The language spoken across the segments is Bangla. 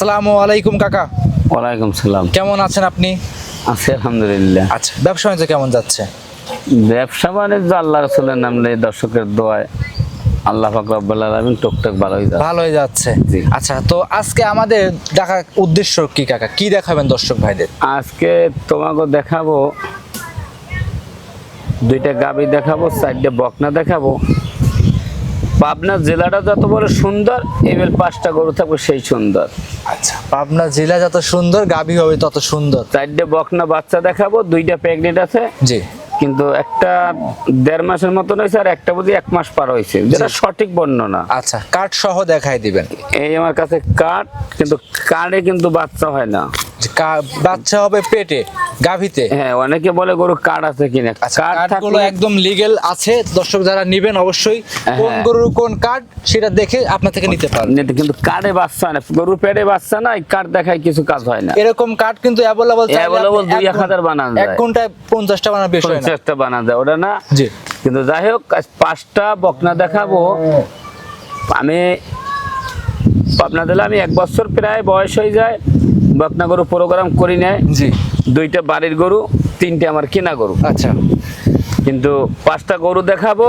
আসসালামু আলাইকুম কাকা। ওয়ালাইকুম সালাম। কেমন আছেন আপনি? আছি আলহামদুলিল্লাহ। আচ্ছা ব্যবসা বাণিজ্য কেমন যাচ্ছে? ব্যবসা বাণিজ্য আল্লাহ রসুলের নাম নেই দর্শকের দোয়ায়। আল্লাহ ফাকরাবুল আলমিন টুকটাক ভালোই যায় ভালোই যাচ্ছে। জি। আচ্ছা তো আজকে আমাদের দেখার উদ্দেশ্য কি কাকা? কি দেখাবেন দর্শক ভাইদের? আজকে তোমাকে দেখাবো দুইটা গাবি দেখাবো চারটে বকনা দেখাবো। পাবনা জেলাটা যত বড় সুন্দর এবার পাঁচটা গরু থাকবে সেই সুন্দর। আচ্ছা পাবনা জেলা যত সুন্দর গাভী হবে তত সুন্দর। চারটে বকনা বাচ্চা দেখাবো দুইটা প্রেগনেন্ট আছে। জি। কিন্তু একটা দেড় মাসের মতন হয়েছে আর একটা বুঝি এক মাস পার হয়েছে। যেটা সঠিক বর্ণনা। আচ্ছা কাঠ সহ দেখাই দিবেন। এই আমার কাছে কাঠ কিন্তু কাঠে কিন্তু বাচ্চা হয় না। বাচ্চা হবে পেটে। গাভীতে? হ্যাঁ অনেকে বলে গরু কার্ড আছে কিনা। আচ্ছা কার্ড কার্ডগুলো একদম লিগেল আছে। দর্শক যারা নেবেন অবশ্যই কোন হ্যাঁ। গরুর কোন কার্ড সেটা দেখে আপনার থেকে নিতে পারবেন। নিতে- কিন্তু কার্ডে বাচ্চা না গরু পেটে বাচ্চা না কার্ড দেখায় কিছু কাজ হয় না। এরকম কার্ড কিন্তু অ্যাভেলেবল এক হাজার বানানো এক যায়। ঘন্টায় পঞ্চাশটা বানানো বেশ হয় না। পঞ্চাশটা বানা যায় ওটা না? জি। কিন্তু যাই হোক পাঁচটা বকনা দেখাবো। আমি পাবনা দিলে আমি এক বছর প্রায় বয়স হয়ে যায় বকনা গরু প্রোগ্রাম করি নেয় জি। দুইটা বাড়ির গরু তিনটে আমার কেনা গরু। আচ্ছা। কিন্তু পাঁচটা গরু দেখাবো।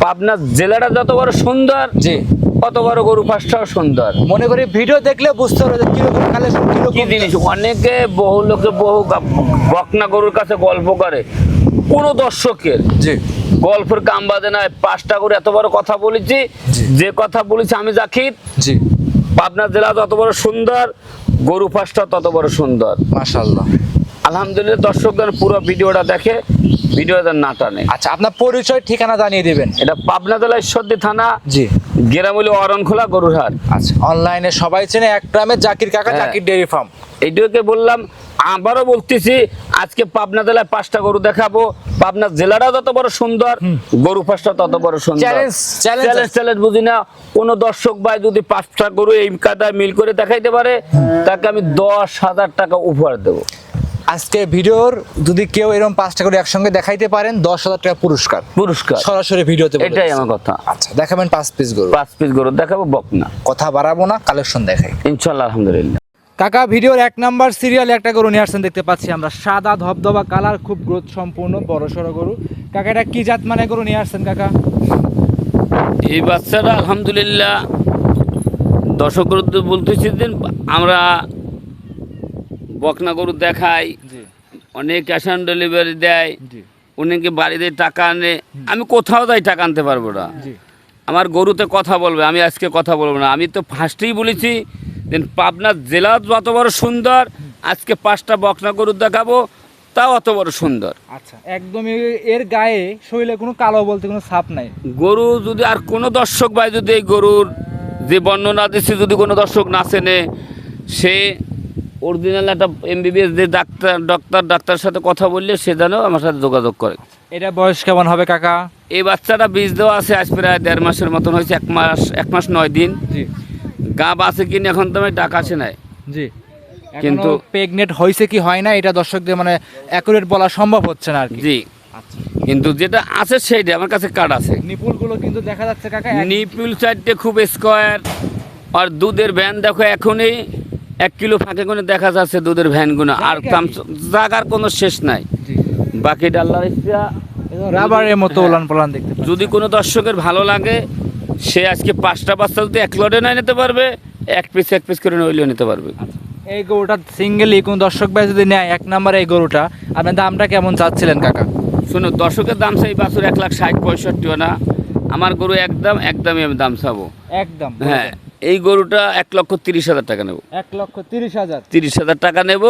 পাবনা জেলাটা যত বড় সুন্দর জি। কত বড় গরু পাঁচটাও সুন্দর। মনে করি ভিডিও দেখলে বুঝতে পারবে কীরকম কালেকশন কি জিনিস? অনেকে বহু লোকে বহু বকনা গরুর কাছে গল্প করে। কোন দর্শকের জি। গল্পের কাম বাদে নাই পাঁচটা করে এত বড় কথা বলেছি যে কথা বলেছি আমি জাকির। জি। পাবনা জেলা যত বড় সুন্দর গরু পাঁচটা তত বড় সুন্দর। মাশাআল্লাহ। আলহামদুলিল্লাহ দর্শকগণ পুরো ভিডিওটা দেখে ভিডিওটা না টানে। আচ্ছা আপনার পরিচয় ঠিকানা জানিয়ে দিবেন। এটা পাবনা জেলা ঈশ্বরদী থানা জি। গেরামলি অরণখোলা গরুর হাট আচ্ছা অনলাইনে সবাই চেনে এক গ্রামে জাকির কাকা হ্যাঁ। Zakir dairy farm. এইটাকে বললাম আবারও বলতেছি আজকে পাবনা জেলায় পাঁচটা গরু দেখাবো। পাবনা জেলাটা যত বড় সুন্দর গরু পাঁচটা তত বড় সুন্দর। চ্যালেঞ্জ চ্যালেঞ্জ বুঝি না। কোন দর্শক ভাই যদি পাঁচটা গরু এই কাদায় মিল করে দেখাইতে পারে তাকে আমি দশ হাজার টাকা উপহার দেবো। আজকে ভিডিওর যদি কেউ এরকম পাঁচটা করে একসঙ্গে দেখাইতে পারেন দশ হাজার টাকা পুরস্কার। পুরস্কার। সরাসরি ভিডিওতে এটাই আমার কথা। আচ্ছা দেখাবেন পাঁচ পিস গরু। পাঁচ পিস গরু দেখাবো বক না। কথা বাড়াবো না কালেকশন দেখাই। ইনশাল্লাহ আলহামদুলিল্লাহ। কাকা ভিডিওর এক নাম্বার সিরিয়ালে একটা গরু নিয়ে আসছেন দেখতে পাচ্ছি আমরা। সাদা ধবধবা কালার খুব গ্রোথ সম্পূর্ণ বড় সড়ো গরু। কাকা এটা কি জাত মানে গরু নিয়ে আসছেন কাকা? এই বাচ্চারা আলহামদুলিল্লাহ দর্শক বলতেছি দিন আমরা বকনা গরু দেখাই অনেক ক্যাশ অন ডেলিভারি দেয় অনেকে বাড়িতে টাকা আনে আমি কোথাও যাই টাকা আনতে পারব না। আমার গরুতে কথা বলবে আমি আজকে কথা বলব না। আমি তো ফার্স্টেই বলেছি দেন পাবনা জেলা যত বড় সুন্দর আজকে পাঁচটা বকনা গরু দেখাবো তাও অত বড় সুন্দর। আচ্ছা একদমই এর গায়ে শরীরে কোনো কালো বলতে কোনো ছাপ নাই। গরু যদি আর কোনো দর্শক ভাই যদি এই গরুর যে বর্ণনা দিচ্ছে যদি কোনো দর্শক না চেনে সে অরিজিনাল একটা এমবিবিএস যে ডাক্তার ডক্টর ডাক্তারের সাথে কথা বললে সে যেন আমার সাথে যোগাযোগ করে। এটা বয়স কেমন হবে কাকা? এই বাচ্চাটা বীজ দেওয়া আছে আজ প্রায় দেড় মাসের মতন হয়েছে এক মাস এক মাস নয় দিন। জি। গাব আছে কিনা এখন তো আমি টাকা আছে নাই। জি। কিন্তু- প্রেগনেন্ট হয়েছে কি হয় না এটা দর্শকদের মানে অ্যাকুরেট বলা সম্ভব হচ্ছে না আর কি। জি। আচ্ছা। কিন্তু যেটা আছে সেইটা আমার কাছে কার্ড আছে। নিপুলগুলো কিন্তু দেখা যাচ্ছে কাকা নিপুল নিপিল চারটে খুব স্কোয়ার আর দুধের ভ্যান দেখো এখনই। এক কিলো ফাঁকে করে দেখা যাচ্ছে দুধের ভ্যানগুলো আর জাগার কোনো শেষ নাই। বাকি ডাল্লার ইচ্ছা রাবারের মতো। ওলান পোলান দেখতে যদি কোনো দর্শকের ভালো লাগে সে আজকে পাঁচটা বাচ্চা যদি এক লটে নয় নিতে পারবে এক পিস এক পিস করে নইলেও নিতে পারবে। এই গরুটা সিঙ্গেলি কোন দর্শক ভাই যদি নেয় এক নাম্বার এই গরুটা আপনার দামটা কেমন চাচ্ছিলেন কাকা? শোনো দর্শকের দাম সেই বাছুর এক লাখ ষাট পঁয়ষট্টিও না। আমার গরু একদম একদমই আমি দাম চাবো। একদম হ্যাঁ। এই গরুটা এক লক্ষ তিরিশ হাজার টাকা নেব। এক লক্ষ তিরিশ হাজার। তিরিশ হাজার টাকা নেব।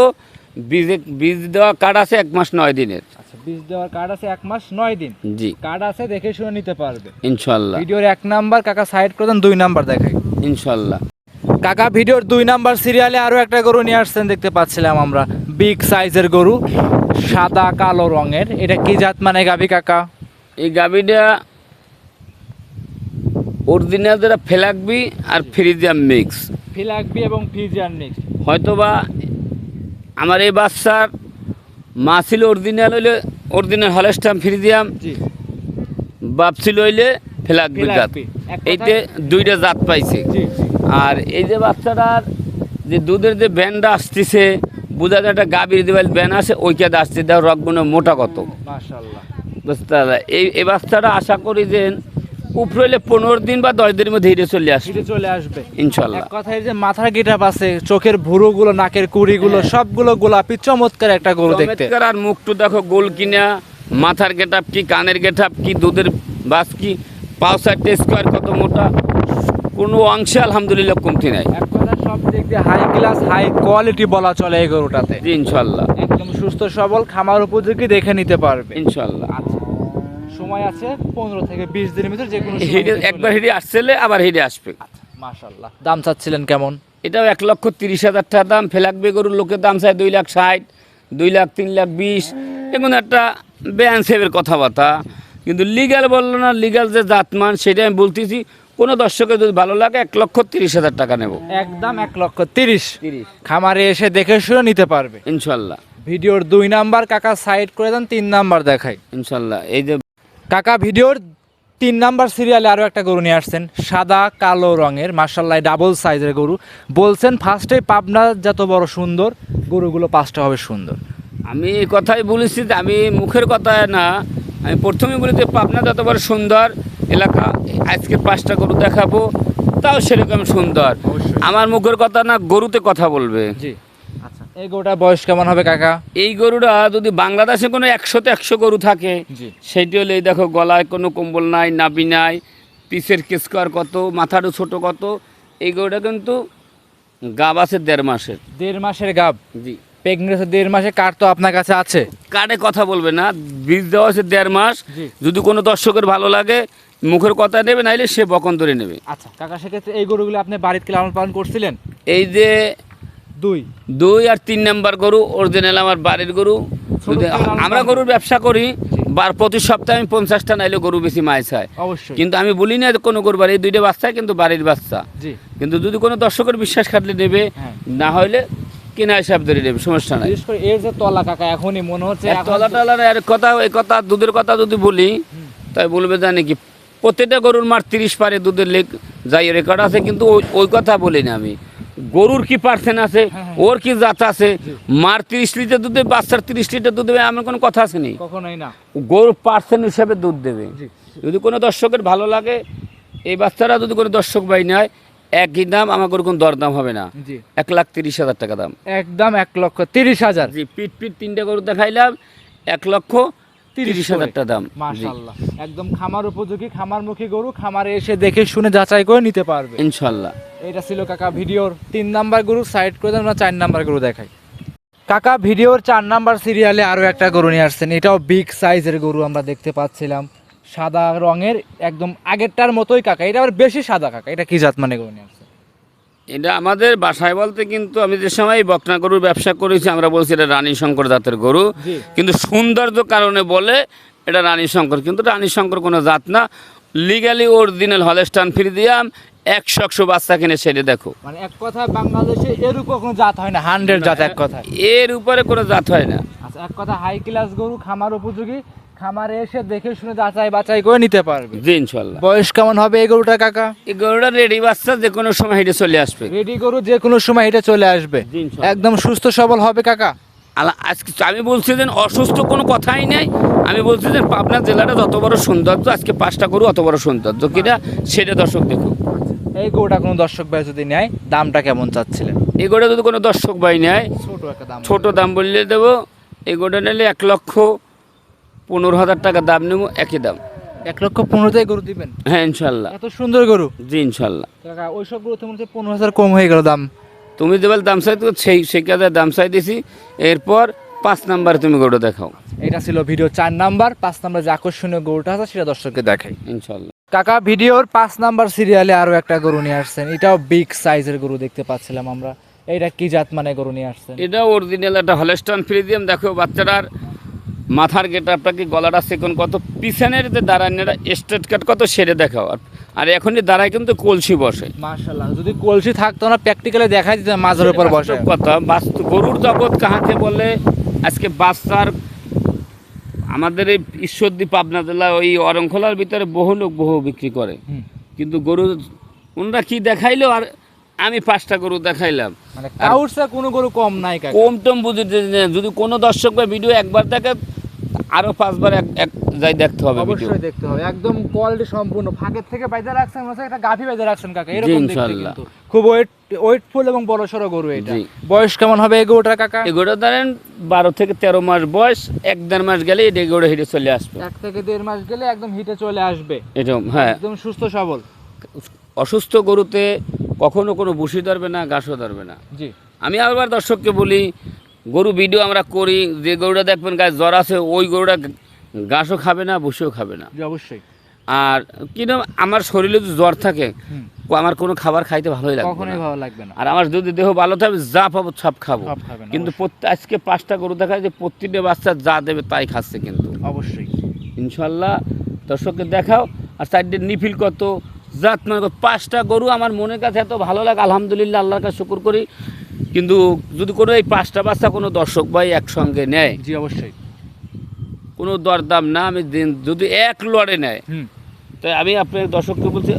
বীজে বীজ দেওয়া কার্ড আছে এক মাস নয় দিনের। আচ্ছা বীজ দেওয়ার কার্ড আছে এক মাস নয় দিন। জি। কার্ড আছে দেখে শুনে নিতে পারবে। ইনশাল্লাহ। ভিডিওর এক নাম্বার কাকা সাইড করে দেন দুই নাম্বার দেখাই। ইনশাল্লাহ। কাকা ভিডিওর দুই নাম্বার সিরিয়ালে আরও একটা গরু নিয়ে আসছেন দেখতে পাচ্ছিলাম আমরা। বিগ সাইজের গরু সাদা কালো রঙের। এটা কি জাত মানে গাবি কাকা? এই গাভিটা অরিজিনাল যেটা ফেলাকবি আর ফ্রিজিয়াম মিক্স। ফিলাকবি এবং ফিজিয়ান মিক্স। হয়তোবা আমার এই বাচ্চার মা ছিল অরিজিনাল হইলে অরিজিনাল হলেস্টাম ফ্রিজিয়াম বাপ ছিল হইলে ফেলাকবি জাত। এইতে দুইটা জাত পাইছে। আর এই যে বাচ্চাটার যে দুধের যে ব্যান্ডটা আসতেছে বোঝা যায় একটা গাভীর দেওয়াল ব্যান আছে ওইখানে আসছে দেওয়ার রকগুলো মোটা কত। এই এই বাচ্চাটা আশা করি যে উপরে হলে পনেরো দিন বা দশ দিনের মধ্যে হিরে চলে আসবে। হিটে চলে আসবে। ইনশাল্লাহ। কথায় যে মাথার গিটাপ আছে চোখের ভুরুগুলো নাকের কুড়িগুলো সবগুলো গোলাপি চমৎকার একটা গরু দেখতে। আর মুখটু দেখো গোল কিনা। মাথার গেটাপ কি কানের গেটাপ কি দুধের বাস কি পাও সাইডটা স্কোয়ার কত মোটা? কোনো অংশে আলহামদুলিল্লাহ কমতি নাই। এক কথা সব দিক দিয়ে হাই ক্লাস হাই কোয়ালিটি বলা চলে এই গরুটাতে। ইনশাল্লাহ। একদম সুস্থ সবল খামার উপযোগী দেখে নিতে পারবে। ইনশাল্লাহ। আচ্ছা। সময় আছে পনেরো থেকে বিশ দিনের ভিতরে যে কোনো হিরে একবার হিরে আসছিলে আবার হিরে আসবে। মাশাল্লাহ দাম চাচ্ছিলেন কেমন? এটাও এক লক্ষ তিরিশ হাজার টাকা দাম। ফেলাকবে গরুর লোকের দাম চায় দুই লাখ ষাট দুই লাখ তিন লাখ বিশ। এগুলো একটা বেআন সেবের কথাবার্তা। কিন্তু লিগ্যাল বলল না লিগ্যাল যে জাতমান সেটা আমি বলতেছি কোনো দর্শকের যদি ভালো লাগে এক লক্ষ তিরিশ হাজার টাকা নেব। একদম এক লক্ষ তিরিশ। তিরিশ। খামারে এসে দেখে শুনে নিতে পারবে। ইনশাল্লাহ ভিডিওর দুই নাম্বার কাকা সাইড করে দেন তিন নাম্বার দেখাই ইনশাল্লাহ এই যে কাকা ভিডিওর তিন নাম্বার সিরিয়ালে আরও একটা গরু নিয়ে আসছেন সাদা কালো রঙের মার্শাল্লাহ ডাবল সাইজের গরু। বলছেন ফার্স্টে পাবনা যত বড় সুন্দর গরুগুলো পাঁচটা হবে সুন্দর। আমি কথাই বলেছি যে আমি মুখের কথা না আমি প্রথমে বলি যে পাবনা যত বড় সুন্দর এলাকা আজকে পাঁচটা গরু দেখাবো তাও সেরকম সুন্দর। আমার মুখের কথা না গরুতে কথা বলবে। জি। এই গরুটার বয়স কেমন হবে কাকা? এই গরুটা যদি বাংলাদেশে কোনো একশোতে একশো গরু থাকে জি। সেইটি হলে এই দেখো গলায় কোনো কম্বল নাই নাবি নাই পিসের কেসকর কত মাথারও ছোট কত এই গরুটা কিন্তু গাব আছে দেড় মাসের। দেড় মাসের গাব? জি। প্রেগনেন্সি দেড় মাসে কার তো আপনার কাছে আছে? কার্ডে কথা বলবে না বীজ দেওয়া আছে দেড় মাস যদি কোনো দর্শকের ভালো লাগে মুখের কথা নেবে নাইলে সে বকন ধরে নেবে। আচ্ছা কাকা সেক্ষেত্রে এই গরুগুলো আপনি বাড়িতে লালন পালন করছিলেন? এই যে দুই। দুই আর তিন নাম্বার গরু অরিজিনাল আমার বাড়ির গরু। আমরা গরুর ব্যবসা করি বার প্রতি সপ্তাহে আমি পঞ্চাশটা নাইলে গরু বেশি মাছ হয়। অবশ্যই। কিন্তু আমি বলি না কোনো গরু বাড়ি এই দুইটা বাচ্চা কিন্তু বাড়ির বাচ্চা। কিন্তু যদি কোনো দর্শকের বিশ্বাস খাটলে নেবে হ্যাঁ। না হইলে কেনা হিসাব ধরে নেবে সমস্যা নাই। এর যে তলা কাকা এখনই মনে হচ্ছে তলা টলার এর কথা এই কথা দুধের কথা যদি বলি তাই বলবে জানে কি প্রত্যেকটা গরুর মার তিরিশ পারে দুধের লেগ যাই রেকর্ড আছে কিন্তু ওই ওই কথা বলি না আমি। গরুর কি পার্সেন্ট আছে? হ্যাঁ, ওর কি জাত আছে? মার তিরিশ লিটার দুধে বাচ্চার তিরিশ লিটার দুধ দেবে এমন কোনো কথা আছে নেই কখনোই না। গরুর পার্সেন্ট হিসাবে দুধ দেবে। যদি কোনো দর্শকের ভালো লাগে এই বাচ্চারা যদি কোনো দর্শক বাই নেয় একই দাম আমার কোনো দরদাম হবে না। এক লাখ তিরিশ হাজার টাকা দাম। একদম এক লক্ষ তিরিশ হাজার। জি পিট পিট তিনটে গরু দেখাইলাম এক লক্ষ তিরিশ হাজার টাকা দাম মাশাল্লাহ একদম খামার উপযোগী খামারমুখী গরু খামারে এসে দেখে শুনে যাচাই করে নিতে পারবে। ইনশাল্লাহ এটা ছিল কাকা ভিডিওর তিন নাম্বার গরু সাইড করে আমরা চার নাম্বার গরু দেখাই। কাকা ভিডিওর চার নাম্বার সিরিয়ালে আরও একটা গরু নিয়ে আসছেন এটাও বিগ সাইজের গরু আমরা দেখতে পাচ্ছিলাম। সাদা রঙের একদম আগেরটার মতোই কাকা এটা আবার বেশি সাদা কাকা এটা কি জাত মানে গরু নিয়ে আসছেন? এটা আমাদের বাসায় বলতে কিন্তু আমি যে সময় বকনা গরুর ব্যবসা করেছি আমরা বলছি এটা রানী শঙ্কর জাতের গরু। কিন্তু সৌন্দর্য কারণে বলে এটা রানী শঙ্কর। কিন্তু রানী শঙ্কর কোনো জাত না। লিগালি অরিজিনাল হলেস্টান ফ্রি দিয়াম একশো একশো বাচ্চা কিনে সেটা দেখো। মানে এক কথায় বাংলাদেশে এরকম কোনো জাত হয় না হান্ড্রেড জাত এক কথায়। এর উপরে কোনো জাত হয় না। আচ্ছা এক কথা হাই ক্লাস গরু খামার উপযোগী খামারে এসে দেখে শুনে যাচাই বাছাই করে নিতে পারবে। জি ইনশাল্লাহ। বয়স কেমন হবে এই গরুটা কাকা? এই গরুটা রেডি বাচ্চা যে কোনো সময় হেঁটে চলে আসবে। রেডি গরু যে কোনো সময় এটা চলে আসবে। একদম সুস্থ সবল হবে কাকা। আজকে আমি বলছি যে অসুস্থ কোনো কথাই নেই। আমি বলছি যে পাবনা জেলাটা যত বড় সৌন্দর্য আজকে পাঁচটা গরু অত বড় সৌন্দর্য কিনা সেটা দর্শক দেখুক। এই গরুটা কোনো দর্শক ভাই যদি নেয় দামটা কেমন চাচ্ছিলেন? এই গোটা যদি কোনো দর্শক ভাই নেয় ছোট একটা দাম ছোট দাম বললে দেবো এই গোটা নিলে এক লক্ষ পনেরো হাজার টাকা দাম নেব একই দাম। এক লক্ষ পনেরোতে গরু দিবেন? হ্যাঁ ইনশাল্লাহ। এত সুন্দর গরু? জি ইনশাল্লাহ। কাকা ওইসব গরু তোমার পনেরো হাজার কম হয়ে গেল দাম। তুমি দেবেল দাম চাই তো সেই সেই কাজে দাম চাই দিছি। এরপর পাঁচ নাম্বারে তুমি গোটা দেখাও। এটা ছিল ভিডিও চার নাম্বার। পাঁচ নাম্বার যে আকর্ষণীয় গরুটা আছে সেটা দর্শককে দেখাই। ইনশাল্লাহ। কাকা ভিডিওর পাঁচ নাম্বার সিরিয়ালে আরও একটা গরু নিয়ে আসছেন। এটাও বিগ সাইজের গরু দেখতে পাচ্ছিলাম আমরা। এটা কি জাত মানে গরু নিয়ে আসছেন? এটা অরিজিনাল একটা হলেস্টন ফ্রিজিয়াম। দেখো বাচ্চাটার মাথার গেটআপটা কি গলাটা সেকন কত পিছনের যে দাঁড়ানোটা স্টেট কাট কত সেরে দেখাও। আর আর এখনই দাঁড়ায় কিন্তু কলসি বসে। মার্শাল্লাহ যদি কলসি থাকতো না প্র্যাকটিক্যালি দেখা যেত মাঝের উপর বসে। কথা বাস্তব গরুর জগৎ কাহাকে বলে? আজকে বাচ্চার আমাদের এই ঈশ্বরদী পাবনা জেলা ওই অরংখোলার ভিতরে বহু লোক বহু বিক্রি করে। কিন্তু গরু ওনারা কি দেখাইলো? আর আমি পাঁচটা গরু দেখাইলাম। মানে কোনো গরু কম নাই কম টম বুঝতে যদি কোনো দর্শক বা ভিডিও একবার দেখে আরও পাঁচবার এক এক যাই দেখতে হবে ভিডিও অবশ্যই দেখতে হবে। একদম কোয়ালিটি সম্পূর্ণ। ফাঁকের থেকে বাইরে রাখছেন মনে একটা গাভী বাইরে রাখছেন কাকা এরকম দেখতে। কিন্তু। খুব ওয়েট ওয়েটফুল এবং বড় সড়ো গরু এটা। বয়স কেমন হবে এই গরুটার কাকা? এগুলো ধরেন বারো থেকে তেরো মাস বয়স এক দেড় মাস গেলে এটা এগুলো হেঁটে চলে আসবে। এক থেকে দেড় মাস গেলে একদম হিটে চলে আসবে। এটা হ্যাঁ। একদম সুস্থ সবল। অসুস্থ গরুতে কখনো কোনো বুসি ধরবে না ঘাসও ধরবে না। জি। আমি আবার দর্শককে বলি গরু ভিডিও আমরা করি যে গরুটা দেখবেন গায়ে জ্বর আছে ওই গরুটা ঘাসও খাবে না বসেও খাবে না। অবশ্যই। আর কিন্তু আমার শরীরে যদি জ্বর থাকে আমার কোনো খাবার খাইতে ভালোই লাগবে কখনোই না। ভালো লাগবে না। আর আমার যদি দেহ ভালো থাকবে যা পাবো সব খাব। কিন্তু আজকে পাঁচটা গরু দেখা যায় যে প্রত্যেকটা বাচ্চা যা দেবে তাই খাচ্ছে কিন্তু। অবশ্যই। ইনশাল্লাহ দর্শককে দেখাও আর সাইডের নিফিল কত জাত মানে পাঁচটা গরু আমার মনের কাছে এত ভালো লাগে আলহামদুলিল্লাহ আল্লাহর কাছে শুকুর করি। কিন্তু যদি কোনো এই পাঁচটা বাচ্চা কোনো দর্শক ভাই একসঙ্গে নেয় জি অবশ্যই। কোনো দরদাম না আমি দিন যদি এক লড়ে নেয় তাই আমি আপনার দর্শককে বলছি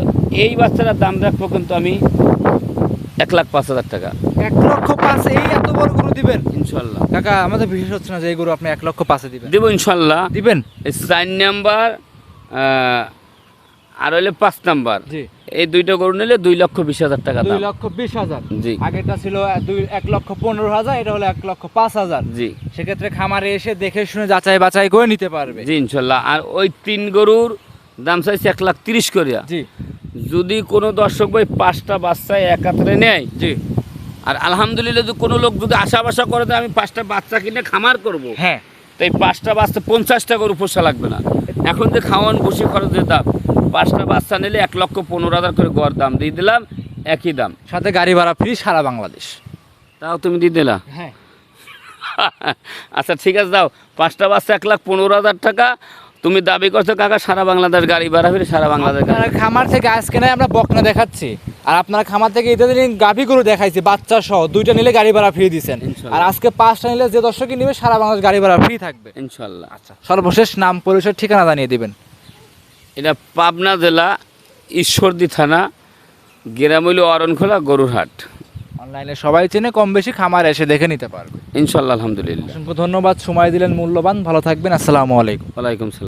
এই বাচ্চাটার দাম রাখব কিন্তু আমি এক লাখ পাঁচ হাজার টাকা। এক লক্ষ পাঁচে এই এত বড় গরু দিবেন? ইনশাল্লাহ। কাকা আমাদের বিশেষ হচ্ছে না যে এই গরু আপনি এক লক্ষ পাঁচে দিবেন। দেবো ইনশাল্লাহ। দিবেন? এই চার নাম্বার আর হইলে পাঁচ নাম্বার। জি। এই দুইটা গরু নিলে দুই লক্ষ বিশ হাজার টাকা দুই লক্ষ বিশ হাজার। জি। আগেরটা ছিল দুই এক লক্ষ পনেরো হাজার এটা হলো এক লক্ষ পাঁচ হাজার। জি। সেক্ষেত্রে খামারে এসে দেখে শুনে যাচাই বাছাই করে নিতে পারবে। জি ইনশাল্লাহ। আর ওই তিন গরুর দাম চাইছে এক লাখ তিরিশ করিয়া। জি। যদি কোনো দর্শক ভাই পাঁচটা বাচ্চায় একাত্রে নেয় জি। আর আলহামদুলিল্লাহ যদি কোনো লোক যদি আশা বাসা করে যে আমি পাঁচটা বাচ্চা কিনে খামার করব হ্যাঁ। তো এই পাঁচটা বাচ্চা পঞ্চাশটা গরু পোষা লাগবে না। এখন যে খাওয়ান বসে খরচের দাম। পাঁচটা বাচ্চা নিলে এক লক্ষ পনেরো হাজার করে গড় দাম দিয়ে দিলাম একই দাম। সাথে গাড়ি ভাড়া ফ্রি সারা বাংলাদেশ। তাও তুমি দিয়ে দিলা? হ্যাঁ। আচ্ছা ঠিক আছে দাও। পাঁচটা বাচ্চা এক লাখ পনেরো হাজার টাকা। তুমি দাবি করছ কাকা সারা বাংলাদেশ গাড়ি ভাড়া ফিরে সারা বাংলাদেশ খামার থেকে আজকে নাই আমরা বকনা দেখাচ্ছি। আর আপনারা খামার থেকে ঈদের দিন গাভী গরু দেখাইছি বাচ্চা সহ দুইটা নিলে গাড়ি ভাড়া ফ্রি দিচ্ছেন আর আজকে পাঁচটা নিলে যে দর্শকই নিবে সারা বাংলাদেশ গাড়ি ভাড়া ফ্রি থাকবে। ইনশাল্লাহ। আচ্ছা সর্বশেষ নাম পরিচয় ঠিকানা জানিয়ে দিবেন। এটা পাবনা জেলা ঈশ্বরদি থানা গেরামইল অরণখোলা গরুরহাট। অনলাইনে সবাই চেনে কম বেশি খামার এসে দেখে নিতে পারবে। ইনশাল্লাহ আলহামদুলিল্লাহ। অসংখ্য ধন্যবাদ সময় দিলেন মূল্যবান। ভালো থাকবেন আসসালামু আলাইকুম। ওয়ালাইকুম সালাম।